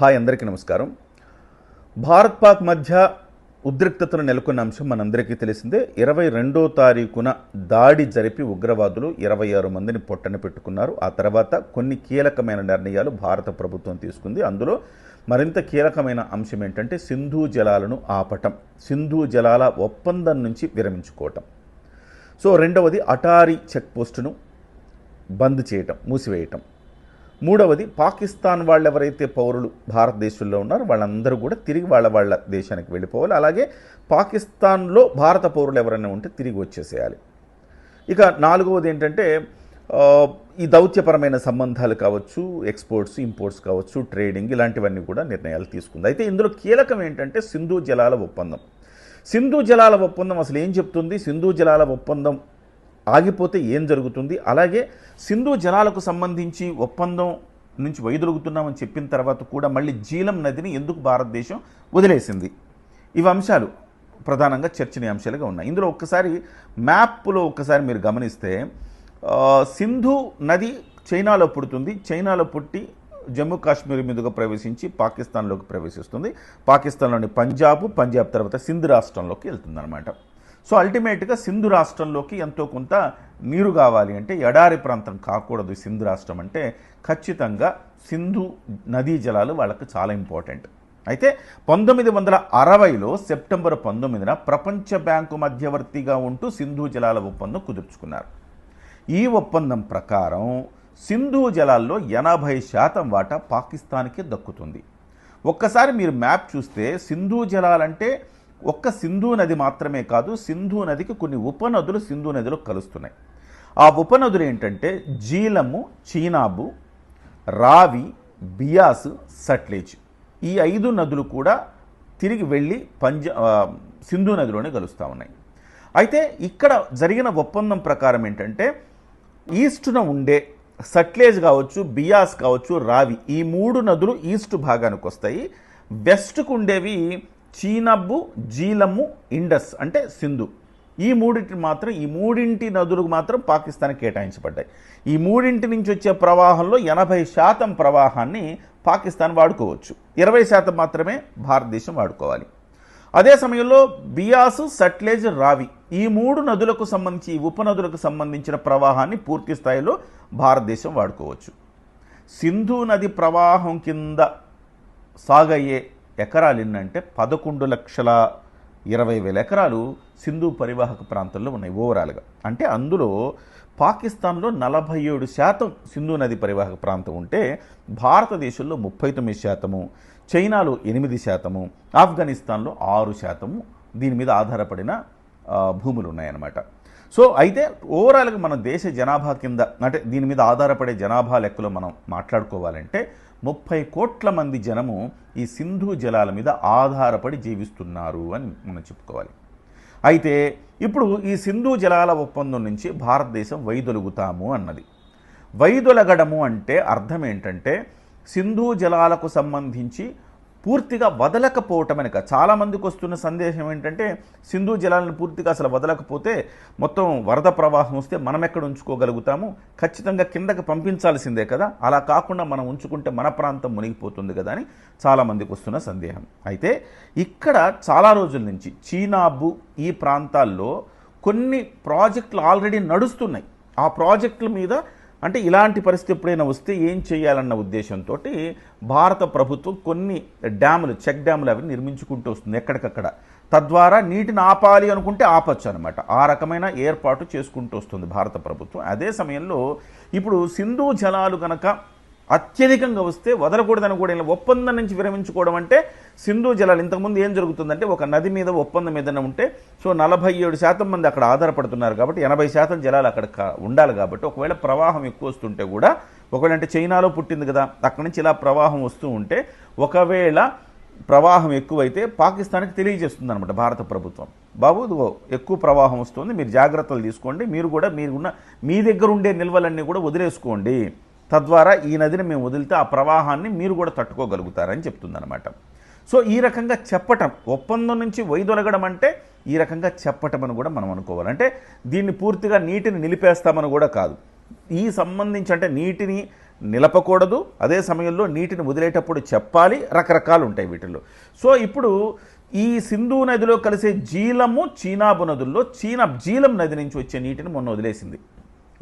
Hi అందరికీ నమస్కారం. భారత్ పాక్ మధ్య ఉద్రిక్తతను నెలకొన్న అంశం మనందరికీ తెలిసిందే. ఇరవై రెండో తారీఖున దాడి జరిపి ఉగ్రవాదులు ఇరవై ఆరు మందిని పొట్టన పెట్టుకున్నారు. ఆ తర్వాత కొన్ని కీలకమైన నిర్ణయాలు భారత ప్రభుత్వం తీసుకుంది. అందులో మరింత కీలకమైన అంశం ఏంటంటే సింధు జలాలను ఆపటం సింధు జలాల ఒప్పందం నుంచి విరమించుకోవటం. సో రెండవది అటారీ చెక్ పోస్టును బంద్ చేయటం మూసివేయటం. మూడవది పాకిస్తాన్ వాళ్ళు ఎవరైతే పౌరులు భారతదేశంలో ఉన్నారో వాళ్ళందరూ కూడా తిరిగి వాళ్ళ వాళ్ళ దేశానికి వెళ్ళిపోవాలి. అలాగే పాకిస్తాన్లో భారత పౌరులు ఎవరైనా ఉంటే తిరిగి వచ్చేసేయాలి. ఇక నాలుగవది ఏంటంటే ఈ దౌత్యపరమైన సంబంధాలు కావచ్చు ఎక్స్పోర్ట్స్ ఇంపోర్ట్స్ కావచ్చు ట్రేడింగ్ ఇలాంటివన్నీ కూడా నిర్ణయాలు తీసుకుంది. అయితే ఇందులో కీలకం ఏంటంటే సింధు జలాల ఒప్పందం. సింధు జలాల ఒప్పందం అసలు ఏం చెప్తుంది? సింధు జలాల ఒప్పందం ఆగిపోతే ఏం జరుగుతుంది? అలాగే సింధు జలాలకు సంబంధించి ఒప్పందం నుంచి వైదొలుగుతున్నామని చెప్పిన తర్వాత కూడా మళ్ళీ జీలం నదిని ఎందుకు భారతదేశం వదిలేసింది? ఇవి అంశాలు ప్రధానంగా చర్చనీయాంశాలుగా ఉన్నాయి. ఇందులో ఒక్కసారి మ్యాప్లో ఒక్కసారి మీరు గమనిస్తే సింధు నది చైనాలో పుడుతుంది. చైనాలో పుట్టి జమ్మూ కాశ్మీర్ మీదుగా ప్రవేశించి పాకిస్తాన్లోకి ప్రవేశిస్తుంది. పాకిస్తాన్లోని పంజాబ్ పంజాబ్ తర్వాత సింధు రాష్ట్రంలోకి వెళ్తుందన్నమాట. సో అల్టిమేట్గా సింధు రాష్ట్రంలోకి ఎంతో కొంత నీరు కావాలి అంటే ఎడారి ప్రాంతం కాకూడదు సింధు రాష్ట్రం అంటే ఖచ్చితంగా సింధు నదీ జలాలు వాళ్ళకి చాలా ఇంపార్టెంట్. అయితే పంతొమ్మిది వందల అరవైలో సెప్టెంబర్ పంతొమ్మిదిన ప్రపంచ బ్యాంకు మధ్యవర్తిగా ఉంటూ సింధు జలాల ఒప్పందం కుదుర్చుకున్నారు. ఈ ఒప్పందం ప్రకారం సింధు జలాల్లో ఎనభై శాతం వాటా పాకిస్తాన్కి దక్కుతుంది. ఒక్కసారి మీరు మ్యాప్ చూస్తే సింధు జలాలంటే ఒక్క సింధు నది మాత్రమే కాదు సింధు నదికి కొన్ని ఉపనదులు సింధు నదిలో కలుస్తున్నాయి. ఆ ఉపనదులు ఏంటంటే జీలము చీనాబు రావి బియాస్ సట్లేజ్. ఈ ఐదు నదులు కూడా తిరిగి వెళ్ళి పంజ సింధు నదిలోనే కలుస్తూ ఉన్నాయి. అయితే ఇక్కడ జరిగిన ఒప్పందం ప్రకారం ఏంటంటే ఈస్టున ఉండే సట్లేజ్ కావచ్చు బియాస్ కావచ్చు రావి ఈ మూడు నదులు ఈస్ట్ భాగానికి వస్తాయి. వెస్ట్కు ఉండేవి చీనబ్బు జీలము ఇండస్ అంటే సింధు. ఈ మూడింటి మాత్రం ఈ మూడింటి నదులకు మాత్రం పాకిస్తాన్ కేటాయించబడ్డాయి. ఈ మూడింటి నుంచి వచ్చే ప్రవాహంలో ఎనభై శాతం ప్రవాహాన్ని పాకిస్తాన్ వాడుకోవచ్చు. ఇరవై శాతం మాత్రమే భారతదేశం వాడుకోవాలి. అదే సమయంలో బియాసు సట్లేజ్ రావి ఈ మూడు నదులకు సంబంధించి ఈ ఉపనదులకు సంబంధించిన ప్రవాహాన్ని పూర్తి స్థాయిలో భారతదేశం వాడుకోవచ్చు. సింధు నది ప్రవాహం కింద సాగయ్యే ఎకరాలు ఎన్నంటే పదకొండు లక్షల ఇరవై వేల ఎకరాలు సింధు పరివాహక ప్రాంతంలో ఉన్నాయి ఓవరాల్గా. అంటే అందులో పాకిస్తాన్లో నలభై ఏడు శాతం సింధు నది పరివాహక ప్రాంతం ఉంటే భారతదేశంలో ముప్పై తొమ్మిది శాతము చైనాలో ఎనిమిది శాతము ఆఫ్ఘనిస్తాన్లో ఆరు శాతము దీని మీద ఆధారపడిన భూములు ఉన్నాయన్నమాట. సో అయితే ఓవరాల్గా మన దేశ జనాభా కింద అంటే దీని మీద ఆధారపడే జనాభా లెక్కలో మనం మాట్లాడుకోవాలంటే ముప్పై కోట్ల మంది జనము ఈ సింధు జలాల మీద ఆధారపడి జీవిస్తున్నారు అని మనం చెప్పుకోవాలి. అయితే ఇప్పుడు ఈ సింధు జలాల ఒప్పందం నుంచి భారతదేశం వైదొలుగుతాము అన్నది. వైదొలగడము అంటే అర్థం ఏంటంటే సింధు జలాలకు సంబంధించి పూర్తిగా వదలకపోవటం వెనుక చాలామందికి వస్తున్న సందేశం ఏంటంటే సింధు జలాలను పూర్తిగా అసలు వదలకపోతే మొత్తం వరద ప్రవాహం వస్తే మనం ఎక్కడ ఉంచుకోగలుగుతాము? ఖచ్చితంగా కిందకి పంపించాల్సిందే కదా. అలా కాకుండా మనం ఉంచుకుంటే మన ప్రాంతం మునిగిపోతుంది కదా అని చాలామందికి వస్తున్న సందేహం. అయితే ఇక్కడ చాలా రోజుల నుంచి చీనాబు ఈ ప్రాంతాల్లో కొన్ని ప్రాజెక్టులు ఆల్రెడీ నడుస్తున్నాయి. ఆ ప్రాజెక్టుల మీద అంటే ఇలాంటి పరిస్థితి ఎప్పుడైనా వస్తే ఏం చేయాలన్న ఉద్దేశంతో భారత ప్రభుత్వం కొన్ని డ్యాములు చెక్ డ్యాములు అవి నిర్మించుకుంటూ వస్తుంది ఎక్కడికక్కడ. తద్వారా నీటిని ఆపాలి అనుకుంటే ఆపచ్చు అనమాట ఆ రకమైన ఏర్పాటు చేసుకుంటూ వస్తుంది భారత ప్రభుత్వం. అదే సమయంలో ఇప్పుడు సింధు జలాలు గనక అత్యధికంగా వస్తే వదలకూడదని కూడా ఒప్పందం నుంచి విరమించుకోవడం అంటే సింధు జలాలు ఇంతకుముందు ఏం జరుగుతుందంటే ఒక నది మీద ఒప్పందం ఏదైనా ఉంటే సో నలభై ఏడు శాతం మంది అక్కడ ఆధారపడుతున్నారు కాబట్టి ఎనభై శాతం జలాలు అక్కడ ఉండాలి కాబట్టి ఒకవేళ ప్రవాహం ఎక్కువ వస్తుంటే కూడా ఒకవేళ అంటే చైనాలో పుట్టింది కదా అక్కడి నుంచి ఇలా ప్రవాహం వస్తూ ఉంటే ఒకవేళ ప్రవాహం ఎక్కువైతే పాకిస్తాన్కి తెలియజేస్తుంది అనమాట భారత ప్రభుత్వం. బాబు ఎక్కువ ప్రవాహం వస్తుంది మీరు జాగ్రత్తలు తీసుకోండి మీరు కూడా మీరున్న మీ దగ్గర ఉండే నిల్వలన్నీ కూడా వదిలేసుకోండి. తద్వారా ఈ నదిని మేము వదిలితే ఆ ప్రవాహాన్ని మీరు కూడా తట్టుకోగలుగుతారని చెప్తుందన్నమాట. సో ఈ రకంగా చెప్పటం ఒప్పందం నుంచి వైదొలగడం అంటే ఈ రకంగా చెప్పటం అని కూడా మనం అనుకోవాలి. అంటే దీన్ని పూర్తిగా నీటిని నిలిపేస్తామని కూడా కాదు. ఈ సంబంధించి అంటే నీటిని నిలపకూడదు. అదే సమయంలో నీటిని వదిలేటప్పుడు చెప్పాలి. రకరకాలు ఉంటాయి వీటిల్లో. సో ఇప్పుడు ఈ సింధు నదిలో కలిసే జీలము చీనాబు నదుల్లో చీనా జీలం నది నుంచి వచ్చే నీటిని మొన్న వదిలేసింది.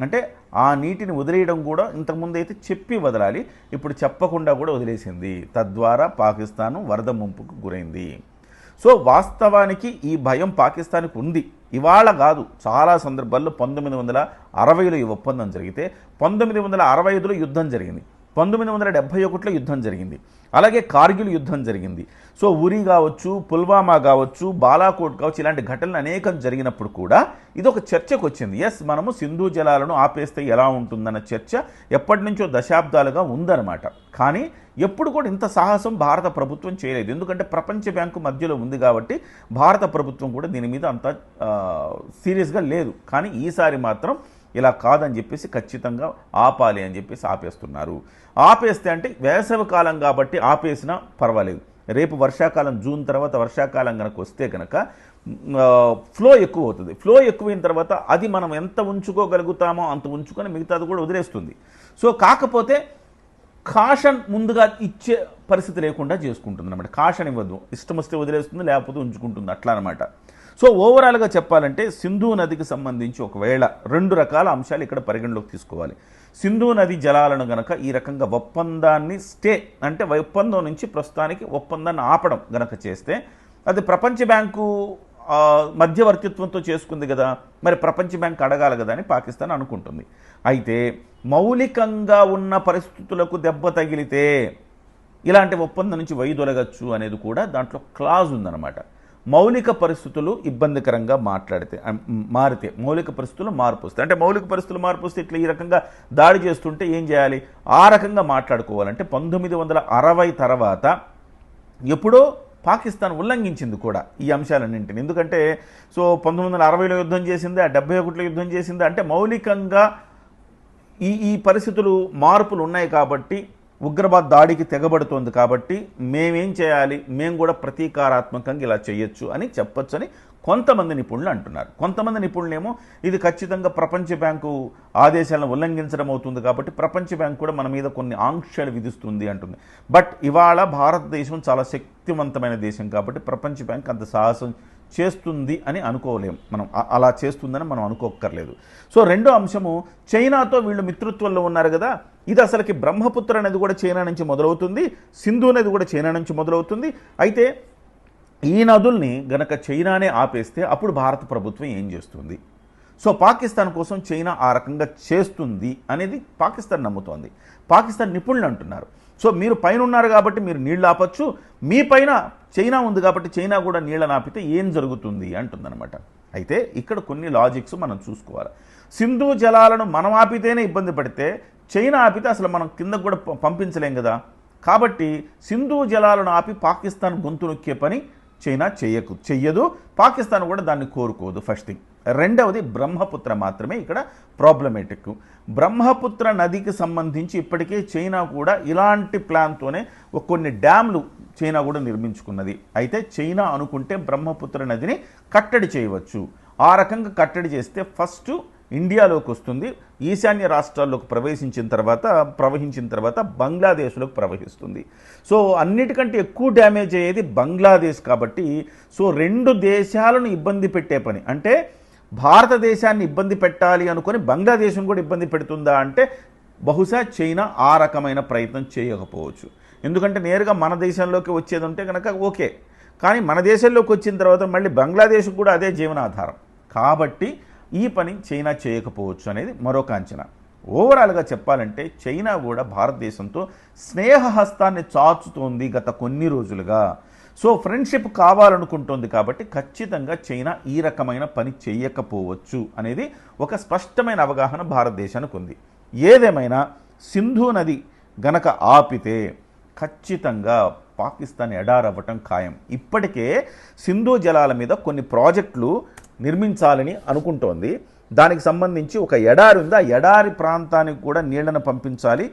అంటే ఆ నీటిని వదిలేయడం కూడా ఇంతకుముందు అయితే చెప్పి వదలాలి ఇప్పుడు చెప్పకుండా కూడా వదిలేసింది. తద్వారా పాకిస్తాన్ వరద ముంపుకు గురైంది. సో వాస్తవానికి ఈ భయం పాకిస్తాన్కి ఉంది. ఇవాళ కాదు చాలా సందర్భాల్లో పంతొమ్మిది వందల అరవైలో ఈ ఒప్పందం జరిగితే పంతొమ్మిది వందల అరవై ఐదులో యుద్ధం జరిగింది. పంతొమ్మిది వందల డెబ్బై ఒకటిలో యుద్ధం జరిగింది. అలాగే కార్గిల్ యుద్ధం జరిగింది. సో ఉరి కావచ్చు పుల్వామా కావచ్చు బాలాకోట్ కావచ్చు ఇలాంటి ఘటనలు అనేకం జరిగినప్పుడు కూడా ఇది ఒక చర్చకు వచ్చింది. ఎస్ మనము సింధు జలాలను ఆపేస్తే ఎలా ఉంటుందన్న చర్చ ఎప్పటి నుంచో దశాబ్దాలుగా ఉందన్నమాట. కానీ ఎప్పుడు కూడా ఇంత సాహసం భారత ప్రభుత్వం చేయలేదు. ఎందుకంటే ప్రపంచ బ్యాంకు మధ్యలో ఉంది కాబట్టి భారత ప్రభుత్వం కూడా దీని మీద అంత సీరియస్గా లేదు. కానీ ఈసారి మాత్రం ఇలా కాదని చెప్పేసి ఖచ్చితంగా ఆపాలి అని చెప్పేసి ఆపేస్తున్నారు. ఆపేస్తే అంటే వేసవి కాలం కాబట్టి ఆపేసినా పర్వాలేదు. రేపు వర్షాకాలం జూన్ తర్వాత వర్షాకాలం కనుక వస్తే కనుక ఫ్లో ఎక్కువ అవుతుంది. ఫ్లో ఎక్కువైన తర్వాత అది మనం ఎంత ఉంచుకోగలుగుతామో అంత ఉంచుకొని మిగతాది కూడా వదిలేస్తుంది. సో కాకపోతే కాషన్ ముందుగా ఇచ్చే పరిస్థితి లేకుండా చేసుకుంటుంది అనమాట కాషన్ ఇవ్వద్దు. ఇష్టం వస్తే వదిలేస్తుంది లేకపోతే ఉంచుకుంటుంది. అట్లా అనమాట సో ఓవరాల్గా చెప్పాలంటే సింధు నదికి సంబంధించి ఒకవేళ రెండు రకాల అంశాలు ఇక్కడ పరిగణలోకి తీసుకోవాలి. సింధు నది జలాలను గనక ఈ రకంగా ఒప్పందాన్ని స్టే అంటే ఒప్పందం నుంచి ప్రస్తుతానికి ఒప్పందాన్ని ఆపడం గనక చేస్తే అది ప్రపంచ బ్యాంకు మధ్యవర్తిత్వంతో చేసుకుంది కదా మరి ప్రపంచ బ్యాంక్ అడగాలి కదా అని పాకిస్తాన్ అనుకుంటుంది. అయితే మౌలికంగా ఉన్న పరిస్థితులకు దెబ్బ తగిలితే ఇలాంటి ఒప్పందం నుంచి వైదొలగచ్చు అనేది కూడా దాంట్లో క్లాజ్ ఉందన్నమాట. మౌలిక పరిస్థితులు ఇబ్బందికరంగా మాట్లాడితే మారితే మౌలిక పరిస్థితులు మార్పు వస్తాయి. అంటే మౌలిక పరిస్థితులు మార్పు వస్తే ఇట్లా ఈ రకంగా దాడి చేస్తుంటే ఏం చేయాలి? ఆ రకంగా మాట్లాడుకోవాలంటే పంతొమ్మిది వందల అరవై తర్వాత ఎప్పుడో పాకిస్తాన్ ఉల్లంఘించింది కూడా ఈ అంశాలన్నింటిని. ఎందుకంటే సో పంతొమ్మిది వందల అరవైలో యుద్ధం చేసింది ఆ డెబ్బై ఒకటిలో యుద్ధం చేసింది? అంటే మౌలికంగా ఈ ఈ పరిస్థితులు మార్పులు ఉన్నాయి కాబట్టి ఉగ్రవాద దాడికి తెగబడుతోంది కాబట్టి మేమేం చేయాలి? మేము కూడా ప్రతీకారాత్మకంగా ఇలా చేయొచ్చు అని చెప్పొచ్చు అని కొంతమంది నిపుణులు అంటున్నారు. కొంతమంది నిపుణులేమో ఇది ఖచ్చితంగా ప్రపంచ బ్యాంకు ఆదేశాలను ఉల్లంఘించడం అవుతుంది కాబట్టి ప్రపంచ బ్యాంకు కూడా మన మీద కొన్ని ఆంక్షలు విధిస్తుంది అంటుంది. బట్ ఇవాళ భారతదేశం చాలా శక్తివంతమైన దేశం కాబట్టి ప్రపంచ బ్యాంక్ అంత సాహసం చేస్తుంది అని అనుకోలేం. మనం అలా చేస్తుందని మనం అనుకోక్కర్లేదు. సో రెండో అంశము చైనాతో వీళ్ళు మిత్రత్వంలో ఉన్నారు కదా ఇది అసలుకి బ్రహ్మపుత్ర అనేది కూడా చైనా నుంచి మొదలవుతుంది సింధు అనేది కూడా చైనా నుంచి మొదలవుతుంది. అయితే ఈ నదుల్ని గనక చైనానే ఆపేస్తే అప్పుడు భారత ప్రభుత్వం ఏం చేస్తుంది? సో పాకిస్తాన్ కోసం చైనా ఆ రకంగా చేస్తుంది అనేది పాకిస్తాన్ నమ్ముతోంది. పాకిస్తాన్ నిపుణులు అంటున్నారు. సో మీరు పైన ఉన్నారు కాబట్టి మీరు నీళ్ళు ఆపచ్చు మీ పైన చైనా ఉంది కాబట్టి చైనా కూడా నీళ్ళని ఆపితే ఏం జరుగుతుంది అంటుందన్నమాట. అయితే ఇక్కడ కొన్ని లాజిక్స్ మనం చూసుకోవాలి. సింధు జలాలను మనం ఆపితేనే ఇబ్బంది పడితే చైనా ఆపితే అసలు మనం కింద కూడా పంపించలేం కదా. కాబట్టి సింధు జలాలను ఆపి పాకిస్తాన్ గొంతు నొక్కే పని చైనా చేయకు చెయ్యదు. పాకిస్తాన్ కూడా దాన్ని కోరుకోదు ఫస్ట్ థింగ్. రెండవది బ్రహ్మపుత్ర మాత్రమే ఇక్కడ ప్రాబ్లమేటిక్. బ్రహ్మపుత్ర నదికి సంబంధించి ఇప్పటికే చైనా కూడా ఇలాంటి ప్లాన్తోనే కొన్ని డ్యామ్లు చైనా కూడా నిర్మించుకున్నది. అయితే చైనా అనుకుంటే బ్రహ్మపుత్ర నదిని కట్టడి చేయవచ్చు. ఆ రకంగా కట్టడి చేస్తే ఫస్ట్ ఇండియాలోకి వస్తుంది. ఈశాన్య రాష్ట్రాల్లోకి ప్రవేశించిన తర్వాత ప్రవహించిన తర్వాత బంగ్లాదేశ్లోకి ప్రవహిస్తుంది. సో అన్నిటికంటే ఎక్కువ డ్యామేజ్ అయ్యేది బంగ్లాదేశ్ కాబట్టి సో రెండు దేశాలను ఇబ్బంది పెట్టే పని. అంటే భారతదేశాన్ని ఇబ్బంది పెట్టాలి అనుకొని బంగ్లాదేశం కూడా ఇబ్బంది పెడుతుందా అంటే బహుశా చైనా ఆ రకమైన ప్రయత్నం చేయకపోవచ్చు. ఎందుకంటే నేరుగా మన దేశంలోకి వచ్చేది ఉంటే కనుక ఓకే. కానీ మన దేశంలోకి వచ్చిన తర్వాత మళ్ళీ బంగ్లాదేశ్ కూడా అదే జీవనాధారం. కాబట్టి ఈ పని చైనా చేయకపోవచ్చు అనేది మరొక అంచనా ఓవరాల్గా చెప్పాలంటే చైనా కూడా భారతదేశంతో స్నేహహస్తాన్ని చాచుతోంది గత కొన్ని రోజులుగా. సో ఫ్రెండ్షిప్ కావాలనుకుంటోంది కాబట్టి ఖచ్చితంగా చైనా ఈ రకమైన పని చేయకపోవచ్చు అనేది ఒక స్పష్టమైన అవగాహన భారతదేశానికి ఉంది. ఏదేమైనా సింధు నది గనక ఆపితే ఖచ్చితంగా పాకిస్తాన్ ఎడారవ్వటం ఖాయం. ఇప్పటికే సింధు జలాల మీద కొన్ని ప్రాజెక్టులు నిర్మించాలని అనుకుంటోంది. దానికి సంబంధించి ఒక ఎడారి ఉంది. ఆ ఎడారి ప్రాంతానికి కూడా నీళ్ళను పంపించాలి.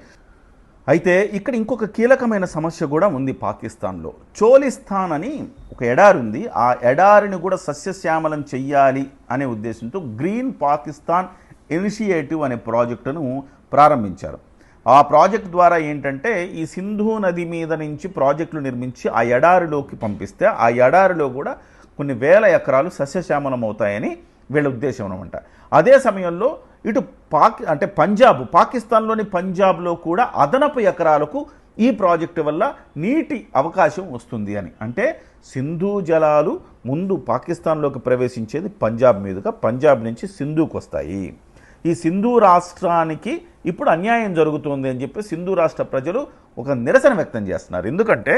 అయితే ఇక్కడ ఇంకొక కీలకమైన సమస్య కూడా ఉంది పాకిస్తాన్లో. చోలిస్తాన్ అని ఒక ఎడారి ఉంది. ఆ ఎడారిని కూడా సస్యశ్యామలం చెయ్యాలి అనే ఉద్దేశంతో గ్రీన్ పాకిస్తాన్ ఇనిషియేటివ్ అనే ప్రాజెక్టును ప్రారంభించారు. ఆ ప్రాజెక్ట్ ద్వారా ఏంటంటే ఈ సింధు నది మీద నుంచి ప్రాజెక్టులు నిర్మించి ఆ ఎడారిలోకి పంపిస్తే ఆ ఎడారిలో కూడా కొన్ని వేల ఎకరాలు సస్యశ్యామలం అవుతాయని వీళ్ళ ఉద్దేశం అనమాట అదే సమయంలో ఇటు పాకి అంటే పంజాబ్ పాకిస్తాన్లోని పంజాబ్లో కూడా అదనపు ఎకరాలకు ఈ ప్రాజెక్టు వల్ల నీటి అవకాశం వస్తుంది అని. అంటే సింధు జలాలు ముందు పాకిస్తాన్లోకి ప్రవేశించేది పంజాబ్ మీదుగా పంజాబ్ నుంచి సింధుకు వస్తాయి ఈ సింధు రాష్ట్రానికి ఇప్పుడు అన్యాయం జరుగుతుంది అని చెప్పి సింధు రాష్ట్ర ప్రజలు ఒక నిరసన వ్యక్తం చేస్తున్నారు. ఎందుకంటే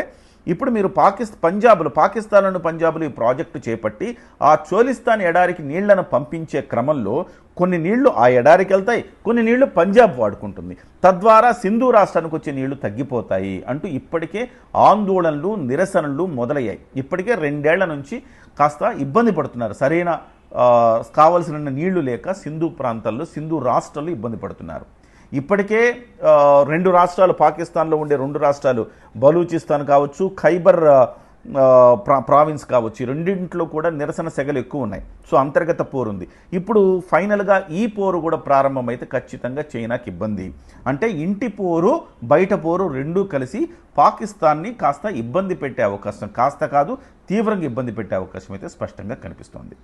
ఇప్పుడు మీరు పాకిస్ పంజాబ్లో పాకిస్తాన్లను పంజాబ్లో ఈ ప్రాజెక్టు చేపట్టి ఆ చోలిస్తాన్ ఎడారికి నీళ్ళను పంపించే క్రమంలో కొన్ని నీళ్ళు ఆ ఎడారికి వెళ్తాయి కొన్ని నీళ్ళు పంజాబ్ వాడుకుంటుంది. తద్వారా సింధు రాష్ట్రానికి వచ్చే నీళ్ళు తగ్గిపోతాయి అంటూ ఇప్పటికే ఆందోళనలు నిరసనలు మొదలయ్యాయి. ఇప్పటికే రెండేళ్ళ నుంచి కాస్త ఇబ్బంది పడుతున్నారు. సరైన? కావలసిన నీళ్ళు లేక సింధు ప్రాంతాల్లో సింధు రాష్ట్రాలు ఇబ్బంది పడుతున్నారు. ఇప్పటికే రెండు రాష్ట్రాలు పాకిస్తాన్లో ఉండే రెండు రాష్ట్రాలు బలూచిస్తాన్ కావచ్చు ఖైబర్ ప్రా ప్రావిన్స్ కావచ్చు రెండింటిలో కూడా నిరసన సెగలు ఎక్కువ ఉన్నాయి. సో అంతర్గత పోరు ఉంది. ఇప్పుడు ఫైనల్గా ఈ పోరు కూడా ప్రారంభమైతే ఖచ్చితంగా చైనాకి ఇబ్బంది. అంటే ఇంటి పోరు బయట పోరు రెండూ కలిసి పాకిస్తాన్ని కాస్త ఇబ్బంది పెట్టే అవకాశం కాస్త కాదు తీవ్రంగా ఇబ్బంది పెట్టే అవకాశం అయితే స్పష్టంగా కనిపిస్తోంది.